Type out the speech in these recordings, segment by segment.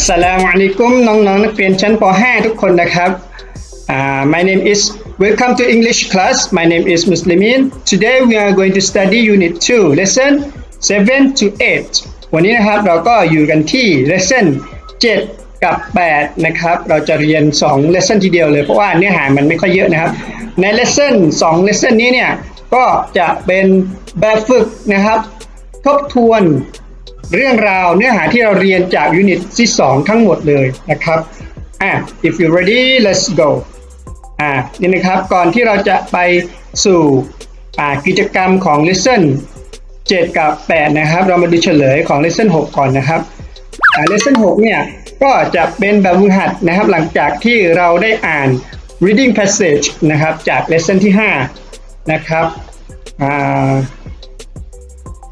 สสลามุอะลัยกุมน้องๆนักเรียนชั้นป .5 ทุกคนนะครับ Uh, my name is welcome to English class my name is Muslimin today we are going to study unit 2 lesson 7 to 8 วันนี้นะครับเราก็อยู่กันที่ lesson 7 กับ 8 นะครับ เราจะเรียน 2 lesson ทีเดียวเลยเพราะว่าเนื้อหามันไม่ค่อยเยอะนะครับ ใน lesson 2 lesson นี้เนี่ย ก็จะเป็นแบบฝึกนะครับ ทบทวน เรื่องราวเนื้อหาที่เราเรียนจากยูนิตที่ 2 ทั้งหมดเลยนะครับอะ if you ready let's go อ่านี่นะครับก่อนที่เราจะไปสู่อ่ากิจกรรมของ lesson 7 กับ 8 นะครับ เรามาดูเฉลยของ lesson 6 ก่อนนะครับอ่า lesson 6 เนี่ย ก็จะเป็นแบบฝึกหัดนะครับ หลังจากที่เราได้อ่าน reading passage นะครับ จาก lesson ที่ 5 นะครับอ่า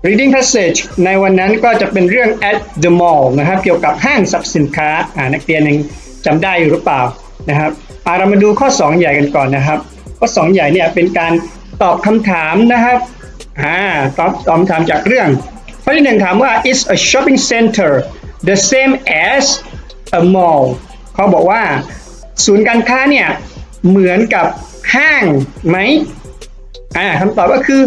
reading passage ในวันนั้นก็จะเป็นเรื่อง at the mall นะครับเกี่ยวกับห้างสรรพสินค้าอ่านักเรียนยังจำได้อยู่หรือเปล่านะครับอ่าเรามาดูข้อ 2 ใหญ่กันก่อนนะครับ ข้อ 2 ใหญ่เนี่ยเป็นการตอบคำถามนะครับอ่าตอบตอบคำถามจากเรื่อง ข้อที่หนึ่งถามว่า is a shopping center the same as a mall เขาบอกว่าศูนย์การค้าเนี่ยเหมือนกับห้างไหมอ่าคำตอบก็คือ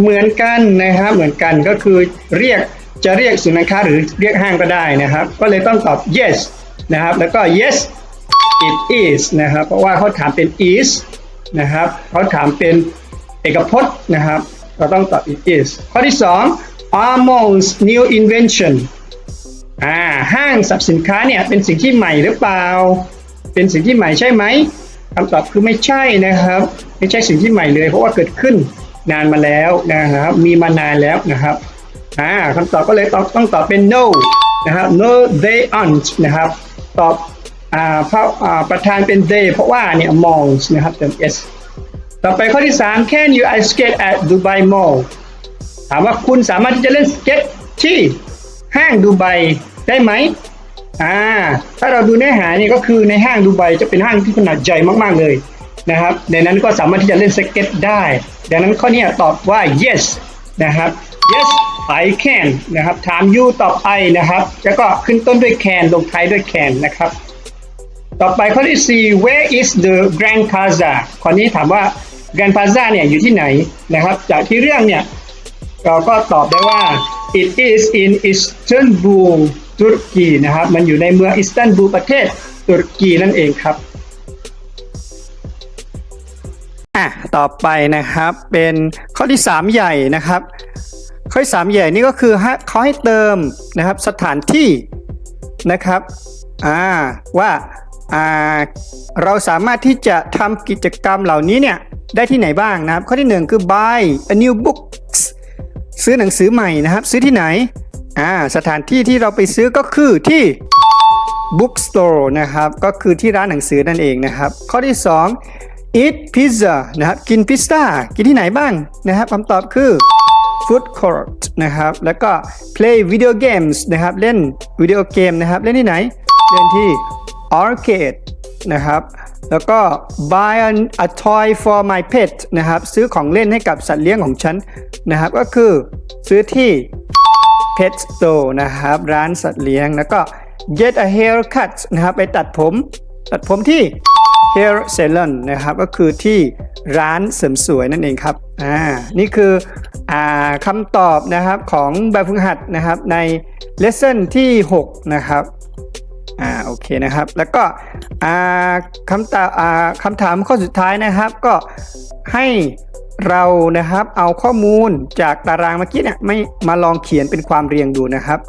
เหมือนกันนะครับ เหมือนกันก็คือเรียกจะเรียกศูนย์การค้าหรือเรียกห้างก็ได้นะครับ ก็เลยต้องตอบ yes นะครับ แล้วก็ yes it is นะครับ เพราะว่าเขาถามเป็น is นะครับเขาถามเป็นเอกพจน์นะครับ เราต้องตอบ it is ข้อที่ 2 are malls new invention อ่าห้างสรรพสินค้าเนี่ยเป็นสิ่งที่ใหม่หรือเปล่า เป็นสิ่งที่ใหม่ใช่ไหมคำตอบคือไม่ใช่นะครับ ไม่ใช่สิ่งที่ใหม่เลย เพราะว่าเกิดขึ้น นานมาแล้วนะครับ มีมานานแล้วนะครับอ่าคำตอบก็เลยต้องต้องตอบเป็น no นะครับ no they aren't นะครับตอบอ่าพระอ่าประธานเป็น they เพราะว่าเนี่ย malls นะครับเติม s ต่อไปข้อที่ 3 can you ice skate at Dubai Mall ถามว่าคุณสามารถที่จะเล่นสเก็ตที่ห้างดูไบได้ไหมอ่าถ้าเราดูเนื้อหานี่ก็คือในห้างดูไบจะเป็นห้างที่ขนาดใหญ่มากๆเลย นะครับ ในนั้นก็สามารถที่จะเล่นสเก็ตได้ ดังนั้นข้อเนี้ยตอบว่า yes นะครับ yes I can นะครับ ถาม you ตอบ I นะครับ แล้วก็ขึ้นต้นด้วย can ลงท้ายด้วย can นะครับ ต่อไปข้อที่ 4 where is the Grand Plaza ข้อนี้ถามว่า Grand Plaza เนี่ยอยู่ที่ไหนนะครับ จากที่เรื่องเนี่ยเราก็ตอบได้ว่า it is in Istanbul ตุรกีนะครับ มันอยู่ในเมืองอิสตันบูลประเทศตุรกีนั่นเองครับ อะต่อไปนะครับเป็นข้อที่ 3 ใหญ่นะครับ ข้อที่3ใหญ่นี่ก็คือเขาให้เติมนะครับสถานที่นะครับอ่าว่าอ่าเราสามารถที่จะทำกิจกรรมเหล่านี้เนี่ยได้ที่ไหนบ้างนะครับ ข้อที่ 1 คือ buy a new book ซื้อหนังสือใหม่นะครับ ซื้อที่ไหนอ่าสถานที่ที่เราไปซื้อก็คือที่ bookstore นะครับ ก็คือที่ร้านหนังสือนั่นเองนะครับ ข้อที่ 2 eat pizza นะครับกินพิซซ่ากินที่ไหนบ้างนะครับคำตอบคือ food court นะครับแล้วก็ play video games นะครับเล่นวิดีโอเกมนะครับเล่นที่ไหน เล่นที่ arcade นะครับแล้วก็ buy an, a toy for my pet นะครับซื้อของเล่นให้กับสัตว์เลี้ยงของฉันนะครับก็คือซื้อที่ pet store นะครับร้านสัตว์เลี้ยงแล้วก็ get a haircut นะครับไปตัดผม ตัดผมที่ hair salon นะครับก็คือที่ร้านเสริมสวยนั่นเองครับอ่านี่คืออ่าคำตอบนะครับของแบบฝึกหัดนะครับใน lesson ที่ 6 นะครับอ่าโอเคนะครับ แล้วก็อ่าคำตอบอ่าคำถามข้อสุดท้ายนะครับ ก็ให้เรานะครับเอาข้อมูลจากตารางเมื่อกี้เนี่ยไม่มาลองเขียนเป็นความเรียงดูนะครับ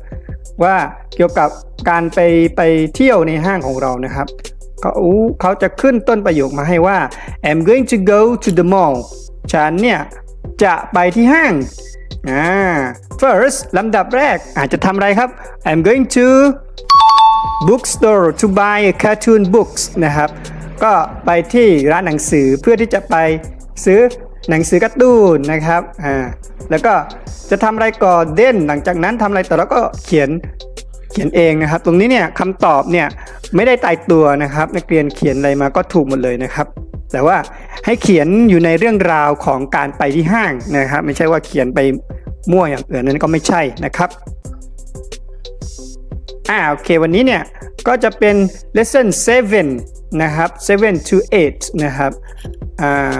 ว่าเกี่ยวกับการไปไปเที่ยวในห้างของเรานะครับ เขาเขาจะขึ้นต้นประโยคมาให้ว่า I'm going to go to the mall ฉันเนี่ย จะไปที่ห้างอ่า first ลำดับแรกอาจจะทำอะไรครับ I'm going to bookstore to buy cartoon books นะครับ ก็ไปที่ร้านหนังสือเพื่อที่จะไปซื้อหนังสือการ์ตูนนะครับ อ่า แล้วก็จะทำอะไรก่อนเด่นหลังจากนั้นทำอะไรต่อแล้วก็เขียน เขียนเองนะครับ ตรงนี้เนี่ยคำตอบเนี่ยไม่ได้ตายตัวนะครับ นักเรียนเขียนอะไรมาก็ถูกหมดเลยนะครับ แต่ว่าให้เขียนอยู่ในเรื่องราวของการไปที่ห้างนะครับ ไม่ใช่ว่าเขียนไปมั่วอย่างอื่นนั้นก็ไม่ใช่นะครับอ่าโอเควันนี้เนี่ยก็จะเป็น lesson 7 นะครับ7 to 8 นะครับอ่า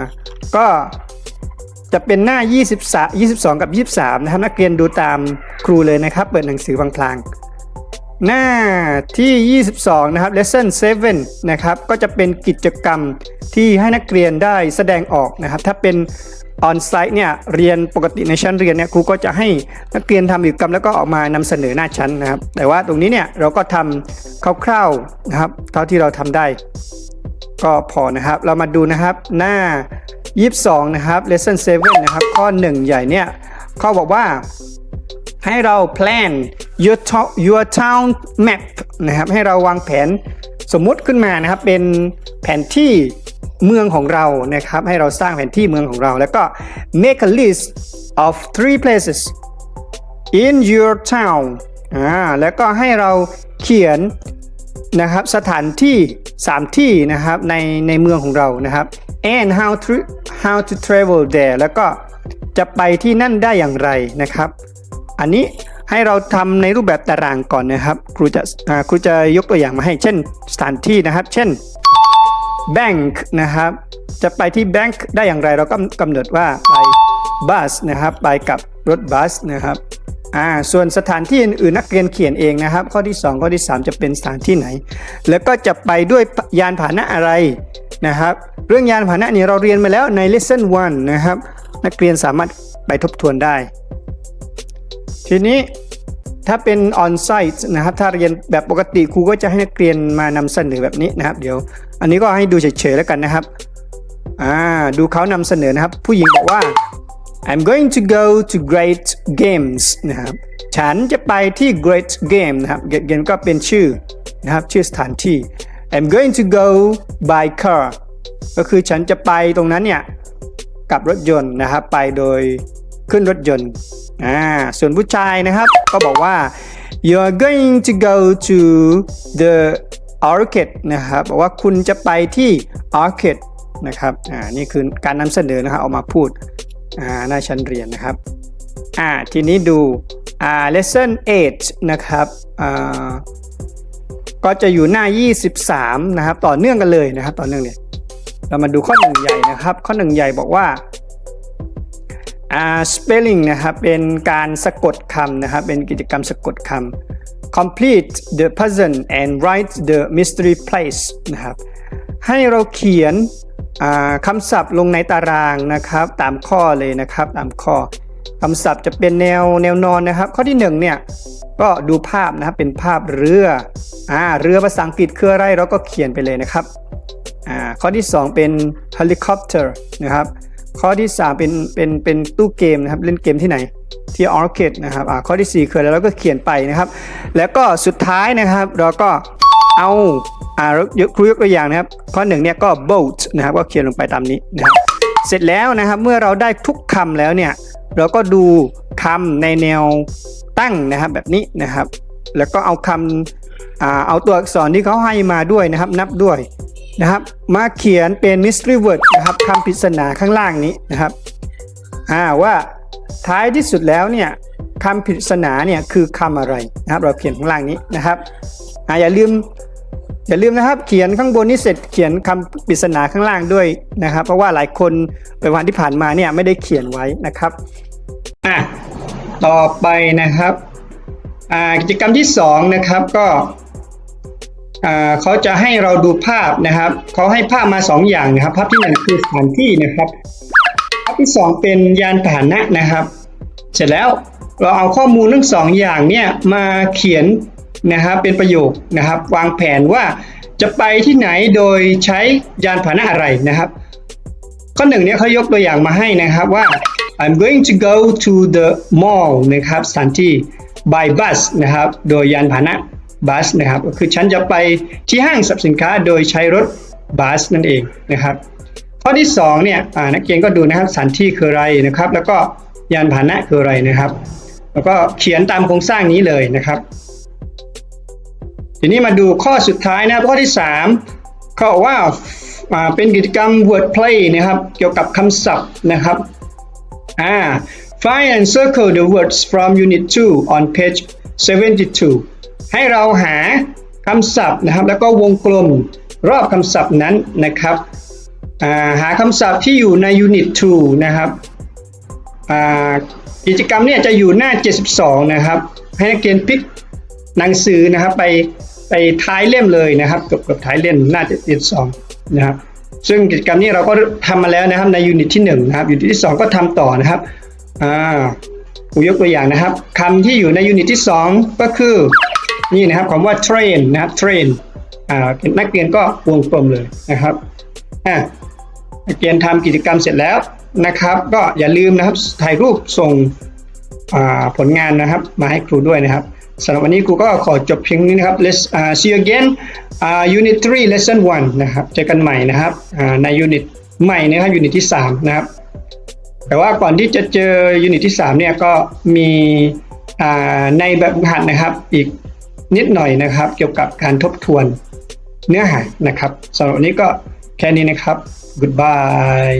ก็จะเป็นหน้า 23 22 กับ 23 นะครับ นักเรียนดูตามครูเลยนะครับ เปิดหนังสือบางพลาง หน้าที่ 22 นะครับ lesson 7 นะครับ ก็จะเป็นกิจกรรมที่ให้นักเรียนได้แสดงออกนะครับ ถ้าเป็น on site เนี่ยเรียนปกติในชั้นเรียนเนี่ยครูก็จะให้นักเรียนทำกิจกรรมแล้วก็ออกมานำเสนอหน้าชั้นนะครับ แต่ว่าตรงนี้เนี่ยเราก็ทำคร่าวๆนะครับ เท่าที่เราทำได้ ก็พอนะครับ เรามาดูนะครับหน้า 22 นะครับ lesson 7 นะครับ ข้อ 1 ใหญ่เนี่ยข้อบอกว่าให้เรา plan your to- your town map นะครับให้เราวางแผนสมมุติขึ้นมานะครับเป็นแผนที่เมืองของเรานะครับ ให้เราสร้างแผนที่เมืองของเรา แล้วก็ make a list of three places in your town อ่าแล้วก็ให้เราเขียนนะครับสถานที่ 3 ที่นะครับในในเมืองของเรานะครับ and how to how to travel there แล้วก็จะไปที่นั่นได้อย่างไรนะครับ อันนี้ ให้เราทำในรูปแบบตารางก่อนนะครับ ครูจะครูจะยกตัวอย่างมาให้ เช่นสถานที่นะครับ เช่น bank นะครับ จะไปที่ bank ได้อย่างไรเราก็กำหนดว่าไปบัสนะครับ ไปกับรถบัสนะครับอ่าส่วนสถานที่อื่นๆนักเรียนเขียนเองนะครับ ข้อที่ 2 ข้อที่ 3 จะเป็นสถานที่ไหน แล้วก็จะไปด้วยยานพาหนะอะไรนะครับ เรื่องยานพาหนะนี่เราเรียนมาแล้วใน lesson 1 นะครับ นักเรียนสามารถไปทบทวนได้ ทีนี้ถ้าเป็น on site นะครับถ้าเรียนแบบปกติครูก็จะให้นักเรียนมานำเสนอแบบนี้นะครับ เดี๋ยว อันนี้ก็ให้ดูเฉยๆแล้วกันนะครับอ่าดูเขานำเสนอนะครับ ผู้หญิงบอกว่า I'm going to go to Great Games นะครับฉันจะไปที่ Great Game นะครับ Great Game ก็เป็นชื่อนะครับชื่อสถานที่ I'm going to go by car ก็คือฉันจะไปตรงนั้นเนี่ยกับรถยนต์นะครับไปโดยขึ้นรถยนต์ อ่าส่วนผู้ชายนะครับ ก็บอกว่า you're going to go to the arcade นะครับบอกว่าคุณจะไปที่ arcade นะครับอ่านี่คือการนำเสนอนะครับเอามาพูดอ่าหน้าชั้นเรียนนะครับอ่าทีนี้ดูอ่า lesson 8 นะครับอ่าก็จะอยู่หน้า 23 นะครับ ต่อเนื่องกันเลยนะครับ ต่อเนื่องเลย เรามาดูข้อหนึ่งใหญ่นะครับ ข้อหนึ่งใหญ่บอกว่า อ่า spelling นะครับเป็นการสะกดคำนะครับเป็นกิจกรรมสะกดคำ complete the puzzle and write the mystery place นะครับให้เราเขียนคำศัพท์ลงในตารางนะครับ ตามข้อเลยนะครับตามข้อคำศัพท์จะเป็นแนวแนวนอนนะครับ ข้อที่หนึ่งเนี่ยก็ดูภาพนะครับเป็นภาพเรืออ่าเรือภาษาอังกฤษคืออะไรเราก็เขียนไปเลยนะครับอ่าข้อที่ 2 เป็น helicopter นะครับ ข้อที่ 3 เป็นเป็นเป็นตู้เกมนะครับ เล่นเกมที่ไหนที่ arcade นะครับข้อที่ 4 คืออะไรเราก็เขียนไปนะครับ แล้วก็สุดท้ายนะครับ เราก็เอาอ่ายกครูยกตัวอย่างนะครับ ข้อหนึ่งเนี่ยก็ boat นะครับ ก็เขียนลงไปตามนี้นะครับเสร็จแล้วนะครับเมื่อเราได้ทุกคำแล้วเนี่ยเราก็ดูคำในแนวตั้งนะครับแบบนี้นะครับ แล้วก็เอาคำอ่า เอาตัวอักษรที่เขาให้มาด้วยนะครับ นับด้วยนะครับ มาเขียนเป็น mystery word นะครับคำปริศนาข้างล่างนี้นะครับอ่าว่าท้ายที่สุดแล้วเนี่ยคำปริศนาเนี่ยคือคำอะไรนะครับ เราเขียนข้างล่างนี้นะครับอ่าอย่าลืมอย่าลืมนะครับเขียนข้างบนนี้เสร็จเขียนคำปริศนาข้างล่างด้วยนะครับ เพราะว่าหลายคนไปวันที่ผ่านมาเนี่ยไม่ได้เขียนไว้นะครับอะต่อไปนะครับอ่ากิจกรรมที่สองนะครับก็ เขาจะให้เราดูภาพนะครับเขาให้ภาพมาสองอย่างนะครับ ภาพที่หนึ่งคือสถานที่นะครับภาพที่สองเป็นยานพาหนะนะครับ เสร็จแล้วเราเอาข้อมูลทั้งสองอย่างเนี่ยมาเขียนนะครับเป็นประโยคนะครับ วางแผนว่าจะไปที่ไหนโดยใช้ยานพาหนะอะไรนะครับ ข้อหนึ่งเนี่ยเขายกตัวอย่างมาให้นะครับว่า I'm going to go to the mall นะครับสถานที่ by bus นะครับ โดยยานพาหนะ บัสนะครับก็คือฉันจะไปที่ห้างสรรพสินค้าโดยใช้รถบัสนั่นเองนะครับ ข้อที่2เนี่ยนักเรียนก็ดูนะครับสถานที่คืออะไรนะครับ แล้วก็ยานพาหนะคืออะไรนะครับ แล้วก็เขียนตามโครงสร้างนี้เลยนะครับ ทีนี้มาดูข้อสุดท้ายนะครับข้อที่3เขาบอกว่าอ่าเป็นกิจกรรม word play นะครับ เกี่ยวกับคำศัพท์นะครับอ่า find and circle the words from unit 2 on page 72 ให้เราหาคำศัพท์นะครับ แล้วก็วงกลมรอบคำศัพท์นั้นนะครับาหาคำศัพท์ที่อยู่ใน Unit 2นะครับกิจกรรมเนี่ยจะอยู่หน้า 72 นะครับ ให้นักเรียนพลิกหนังสือนะครับไปไปท้ายเล่มเลยนะครับเกือบเกือบท้ายเล่มหน้า 72 นะครับ ซึ่งกิจกรรมนี้เราก็ทำมาแล้วนะครับในยูนิตที่ 1 นะครับยูนิตที่ 2 ก็ทำต่อนะครับอ่าครูยกตัวอย่างนะครับคำที่อยู่ในยูนิตที่ 2 ก็คือ นี่นะครับคำว่า train นะครับ train อ่านักเรียนก็วงกลมเลยนะครับอ่านักเรียนทำกิจกรรมเสร็จแล้วนะครับ ก็อย่าลืมนะครับถ่ายรูปส่งอ่าผลงานนะครับ มาให้ครูด้วยนะครับสำหรับวันนี้ครูก็ขอจบเพียงนี้นะครับ let's uh, see you again uh, unit 3 lesson 1 นะครับ เจอกันใหม่นะครับในยูนิตใหม่นะครับยูนิตที่ 3 นะครับ แต่ว่าก่อนที่จะเจอยูนิตที่ 3 เนี่ยก็มีในแบบหัดนะครับอีก นิดหน่อยนะครับ เกี่ยวกับการทบทวนเนื้อหานะครับสำหรับวันนี้ก็แค่นี้นะครับ goodbye